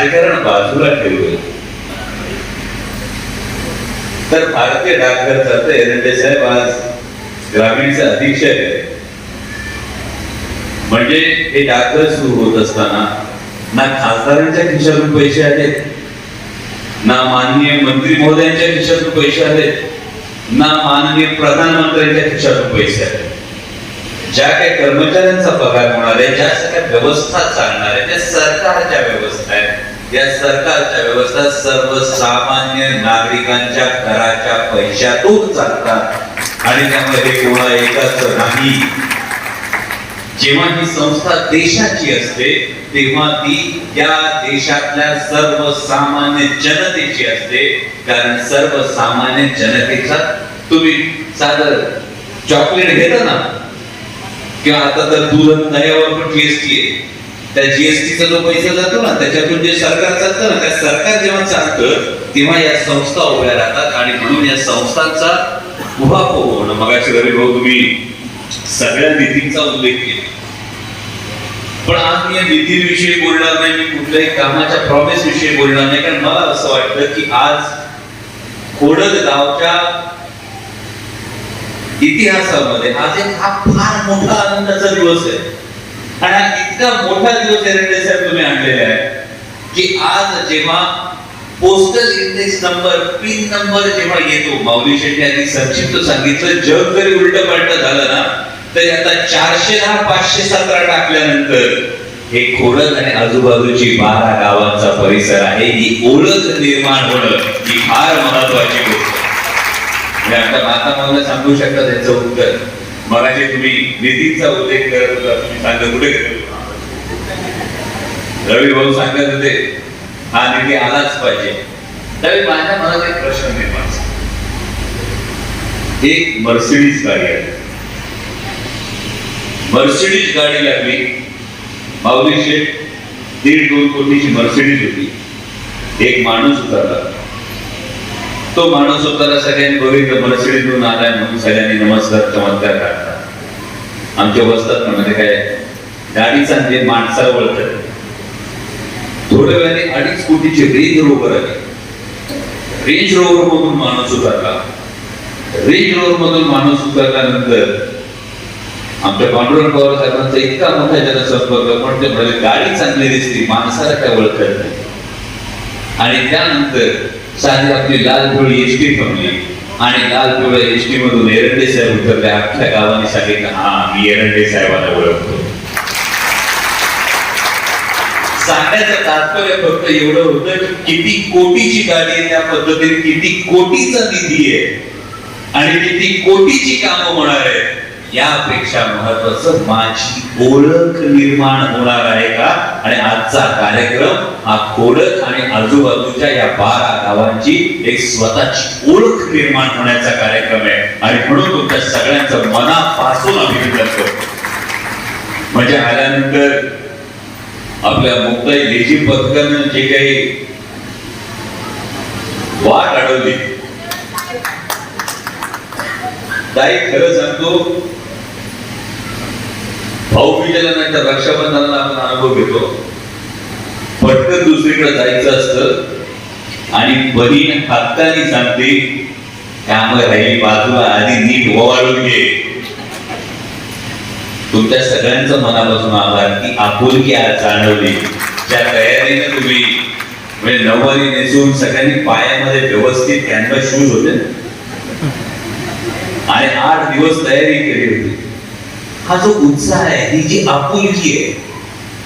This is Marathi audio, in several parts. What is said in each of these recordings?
राजकारण बाजूला ठेवलं तर भारतीय डाकघर चालतं एरंडे साहेब आज ग्रामीणचे अधीक्षक आहे म्हणजे हे डाकघर सुरू होत असताना ना खासदारांच्या खिशातून पैसे आलेत ना माननीय मंत्री महोदयांच्या खिशातून पैसे आलेत ना माननीय प्रधानमंत्र्यांच्या खिशातून पैसे आले ज्या काही कर्मचाऱ्यांचा पगार होणार आहे ज्या सगळ्या व्यवस्था चालणार आहे त्या सरकारच्या व्यवस्था आहेत या सरकारच्या व्यवस्था सर्वसामान्य नागरिकांच्या घराच्या पैशातून चालतात. आणि त्यामध्ये कोणा एकाच नाही. जेव्हा ही संस्था देशाची असते तेव्हा ती त्या देशातल्या सर्वसामान्य जनतेची असते. कारण सर्वसामान्य जनतेचा तुम्ही साधं चॉकलेट घेता ना किंवा आता तर दूध दह्यावर पण जीएसटी आहे. त्या जीएसटीचा जो पैसा जातो ना त्याच्यातून जे सरकार चालतं ना त्या सरकार जेव्हा चालतं तेव्हा या संस्था उभ्या राहतात आणि म्हणून या संस्थांचा उभा होणं. मगाशी रवी भाऊ तुम्ही सगळ्या नीतींचा उल्लेख केला. पण आज मी या नीतीविषयी बोलणार नाही मी कुठल्याही कामाच्या प्रॉमिस विषयी बोलणार नाही कारण मला असं वाटतं की आज खोडद गावच्या इतिहासामध्ये आज एक हा फार मोठा आनंदाचा दिवस आहे. आणि हा इतका मोठा दिवस एरंडे साहेब तुम्ही आणलेला आहे की आज जेव्हा postal index number pin number जेव्हा येतो माऊली शेट्टी यांनी संक्षिप्त सांगितलं जग जरी उलट पालट झालं ना तरी आता चारशे दहा पाचशे सतरा टाकल्यानंतर हे खोडद आणि आजूबाजूची बारा गावांचा परिसर आहे ही ओळख निर्माण होणं ही फार महत्वाची गोष्ट आता माता मला सांगू शकता त्याचं उत्तर. मगाशी तुम्ही निधीचा उल्लेख करत होता तुम्ही सांगत कुठे गेले? रवी भाऊ सांगत होते हा निधी आलाच पाहिजे. त्यावेळी माझ्या मनात एक प्रश्न निर्माण एक मर्सिडीज गाडी आहे मर्सिडीज गाडी लागली माऊलीचे दीड दोन कोटीची मर्सिडीज होती. एक माणूस उतरला. तो माणूस उतरला सगळ्यांनी बघितलं मर्सिडीजून आलाय म्हणून सगळ्यांनी नमस्कार चमत्कार काढतात आमच्या वस्तात म्हणजे काय गाडी चांगली माणसाला ओळखत थोड्या वेळाने अडीच कोटीची रेंज रोवर आली. रेंज रोवर मधून माणूस उतरला. रेंज रोवर मधून माणूस उतरल्यानंतर आमच्या पांडुरंग पवार साहेबांचा इतका मोठा जनसंपर्क पण ते म्हणजे गाडी चांगली दिसली माणसाला काय ओळखत नाही. आणि त्यानंतर साधी आपली लाल पिवळी एसटी थांबली आणि लाल पिवळ्या एसटी मधून एरंडे साहेब उतरले. अख्ख्या गावाने सांगितलं हा मी एरंडे साहेबांना ओळखतो. सांगण्याचं तात्पर्य फक्त एवढं होतं किती कोटीची गाडी आहे त्या पद्धतीने किती कोटीचा निधी आहे. आणि किती कोटीची कामं होणार आहे यापेक्षा महत्वाचं माझी ओळख निर्माण होणार आहे का? आणि आजचा कार्यक्रम हा खोडक आणि आजूबाजूच्या या बारा गावांची एक स्वतःची ओळख निर्माण होण्याचा कार्यक्रम आहे. आणि म्हणून तुमच्या सगळ्यांचं मनापासून अभिनंदन करतो. म्हणजे आल्यानंतर आपल्या मुक्ताई लेझी पथकानं जे काही वाट अडवली ताई खरं सांगतो भाऊबीजेला नंतर रक्षाबंधनाला आपण अनुभव घेतो. पटकन दुसरीकडे जायचं असतं आणि बहीण हक्काने सांगते त्यामुळे राहिली बाजूला आधी नीट ओवाळून घे. तुमच्या सगळ्यांचं मनापासून आभार की आपुलकी आज जाणवली. ज्या तयारीने तुम्ही म्हणजे नऊवारी नेसून सगळ्यांनी पायामध्ये व्यवस्थित कॅनव्हास शूज होते आणि आठ दिवस तयारी केली होती. हा जो उत्साह आहे ही जी आपुलकी आहे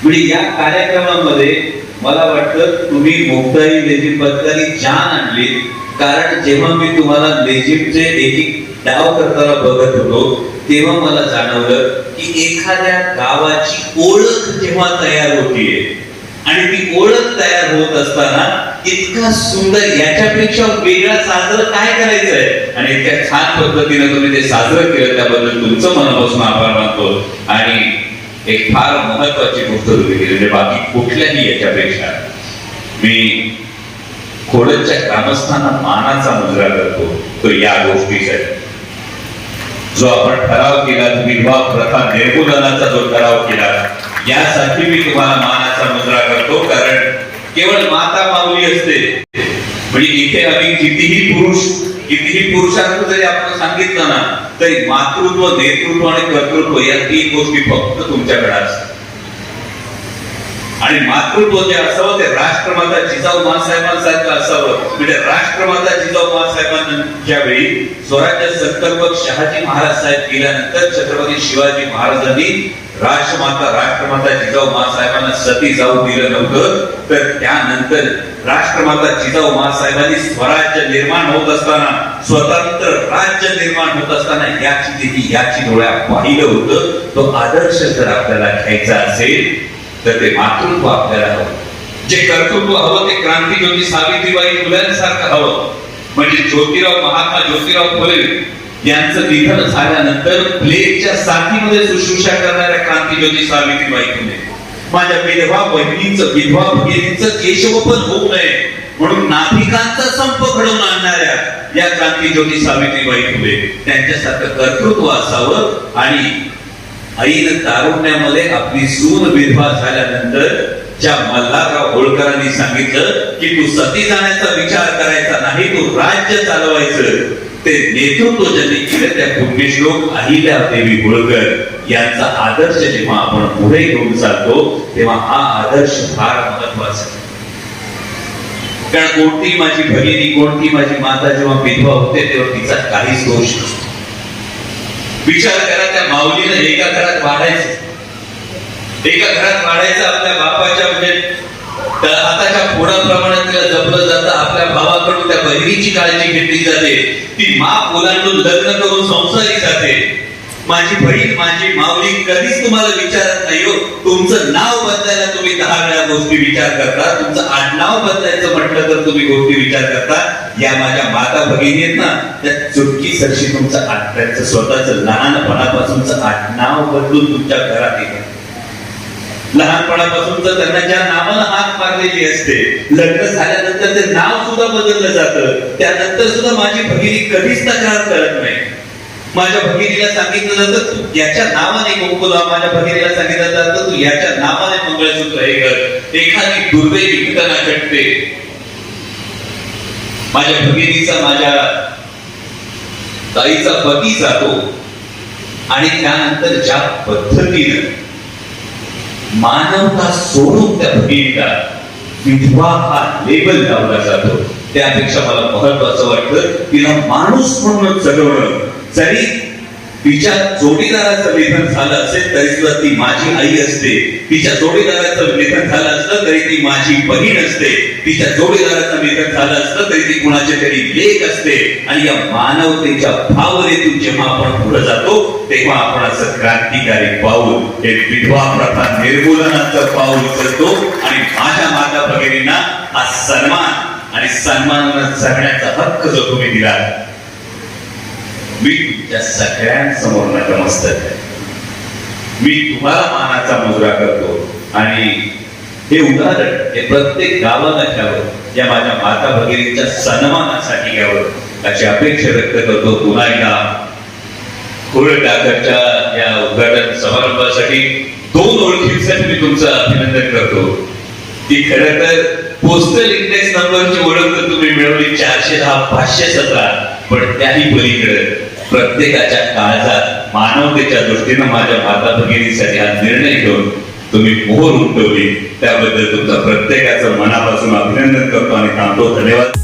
म्हणजे या कार्यक्रमामध्ये मला वाटतं तुम्ही मुक्ताई लेझिम पथकाने जान आणली. कारण जेव्हा मी तुम्हाला लेझिमचे एक एक डाव करताना बघत होतो तेव्हा मला जाणवलं की एखाद्या गावाची ओळख जेव्हा तयार होतीये आणि ती ओळख तयार होत असताना इतका सुंदर याच्यापेक्षा वेगळा साजरं काय करायचं आहे आणि इतक्या छान पद्धतीने तुम्ही ते साजरं केलं त्याबद्दल तुमचं मनापासून आभार मानतो. आणि एक फार महत्वाची गोष्ट तुम्ही केली म्हणजे बाकी कुठल्याही याच्यापेक्षा. मी खोडच्या ग्रामस्थांना मानाचा मुजरा करतो तो या गोष्टीसाठी. जो आपण ठराव केला विधवा प्रथा निर्मूलनाचा जो ठराव केला यासाठी मी तुम्हाला मानाचा मुजरा करतो कारण केवळ माता माऊली असते. म्हणजे इथे आम्ही कितीही पुरुष कितीही पुरुषार्थ जरी आपण सांगितलं ना तरी मातृत्व नेतृत्व आणि कर्तृत्व या तीन गोष्टी फक्त तुमच्याकडे असतात. आणि मातृत्व जे असावं ते राष्ट्रमाता जिजाऊ मासाहेबांसारखं असावं. म्हणजे राष्ट्रमाता जिजाऊ मासाहेबांच्या वेळी स्वराज्य संकल्पक शहाजी महाराज साहेब गेल्यानंतर छत्रपती शिवाजी महाराजांनी राष्ट्रमाता राष्ट्रमाता जिजाऊ मासाहेबांना सती जाऊ दिलं नव्हतं. तर त्यानंतर राष्ट्रमाता जिजाऊ मासाहेबांनी स्वराज्य निर्माण होत असताना स्वतंत्र राज्य निर्माण होत असताना याची देखील याची डोळ्या पाहिलं होतं. तो आदर्श जर आपल्याला घ्यायचा असेल तर ते मातृत्व आपल्याला हवं. जे कर्तृत्व हवं ते क्रांती ज्योती सावित्रीबाई फुल्यांसारखं हवं. म्हणजे ज्योतिराव महात्मा ज्योतिराव फुले यांचं निधन झाल्यानंतर प्लेगच्या साथीमध्ये शुश्रूषा करणाऱ्या क्रांतीज्योती सावित्रीबाई फुले. माझ्या विधवा बहिणीचं विधवा भगिनीचं केशवपन होऊ नये म्हणून नाभिकांचा संप घडवून आणणाऱ्या या क्रांतीज्योती सावित्रीबाई फुले. त्यांच्यासारखं कर्तृत्व असावं आणि आईनं तारुण्यामध्ये आपली सून विधवा झाल्यानंतर ज्या मल्हारराव होळकरांनी सांगितलं की तू सती जाण्याचा विचार करायचा नाही तू राज्य चालवायचं. ते नेतृत्व ज्यांनी केलं त्या पुण्यश्लोक अहिल्या देवी होळकर. यांचा आदर्श जेव्हा आपण पुढे घेऊन चालतो तेव्हा हा आदर्श फार महत्त्वाचा कारण कोणती माझी भगिनी कोणती माझी माता जेव्हा विधवा होते तेव्हा तिचा काहीच दोष नसतो. विचार करा त्या माऊलीनं एका घरात वाढायचं. एका घरात वाढायचं आपल्या बापाच्या म्हणजे त्या हाताच्या फोडाप्रमाणे तिला जपलं जातं आपल्या भावाकडून त्या बहिणीची काळजी घेतली जाते. ती मा मुलांकडून लग्न करून संसारी जाते. माझी बहीण माझी माऊली कधीच तुम्हाला विचारत नाही हो. तुमचं नाव बदलायला तुम्ही दहा वेळा गोष्टी विचार करता. तुमचं आडनाव बदलायचं म्हटलं तर तुम्ही गोष्टी विचार करता. या माझ्या माता भगिनी आहेत ना त्या चुटकी सरशी तुमचं आड- स्वतःच लहानपणापासूनच आडनाव बदलून तुमच्या घरात येतात. लहानपणापासून तर त्यांना ज्या नावानं हात मारलेली असते लग्न झाल्यानंतर ते नाव सुद्धा बदललं जातं. त्यानंतर सुद्धा माझी भगिनी कधीच तक्रार करत नाही. माझ्या भगिनीला सांगितलं जातं तू याच्या नावाने गोकुला माझ्या भगिनीला सांगितलं जातं तू याच्या नावाने मंगळसूत्र हे कर. एखादी दुर्दैवी घटना घडते. माझ्या भगिनीचा माझ्या ताईचा पती जातो आणि त्यानंतर ज्या पद्धतीनं मानवता सोडून त्या भगिनीला विधवा हा लेबल लावला जातो. त्यापेक्षा मला महत्वाचं वाटतं तिला माणूस म्हणून जगवणं. जरी तिच्या जोडीदाराचं निधन झालं असेल तरी सुद्धा ती माझी आई असते. तिच्या जोडीदाराचं निधन झालं असलं तरी ती माझी बहीण असते. तिच्या जोडीदाराचं निधन झालं असलं तरी ती कुणाचे तरी लेख असते. आणि या मानवतेच्या भावनेतून जेव्हा आपण पुढे जातो तेव्हा आपण असं क्रांतिकारी पाऊल एक विधवा प्रथा निर्मूलनाचं पाऊल करतो आणि माझ्या माता भगिनींना हा सन्मान आणि सन्मान जगण्याचा हक्क जो तुम्ही दिला मी तुमच्या सगळ्यांसमोर नतमस्तक मी तुम्हाला मानाचा मुजरा करतो आणि हे उदाहरण हे प्रत्येक गावाला घ्यावं या माझ्या माता भगिनीच्या सन्मानासाठी घ्यावं अशी अपेक्षा व्यक्त करतो. पुन्हा एकदा खुळ टाकरच्या या उद्घाटन समारंभासाठी दोन ओळखींसाठी मी तुमचं अभिनंदन करतो. ती खरं तर पोस्टल इंडेक्स नंबरची ओळख तर तुम्ही मिळवली चारशे दहा पाचशे सतरा. पण त्याही पलीकडे प्रत्येकाच्या काळजात मानवतेच्या दृष्टीनं माझ्या माता भगिनीसाठी हा निर्णय घेऊन तुम्ही मोहर उमटवली त्याबद्दल तुमचा प्रत्येकाचं मनापासून अभिनंदन करतो आणि थांबतो. धन्यवाद.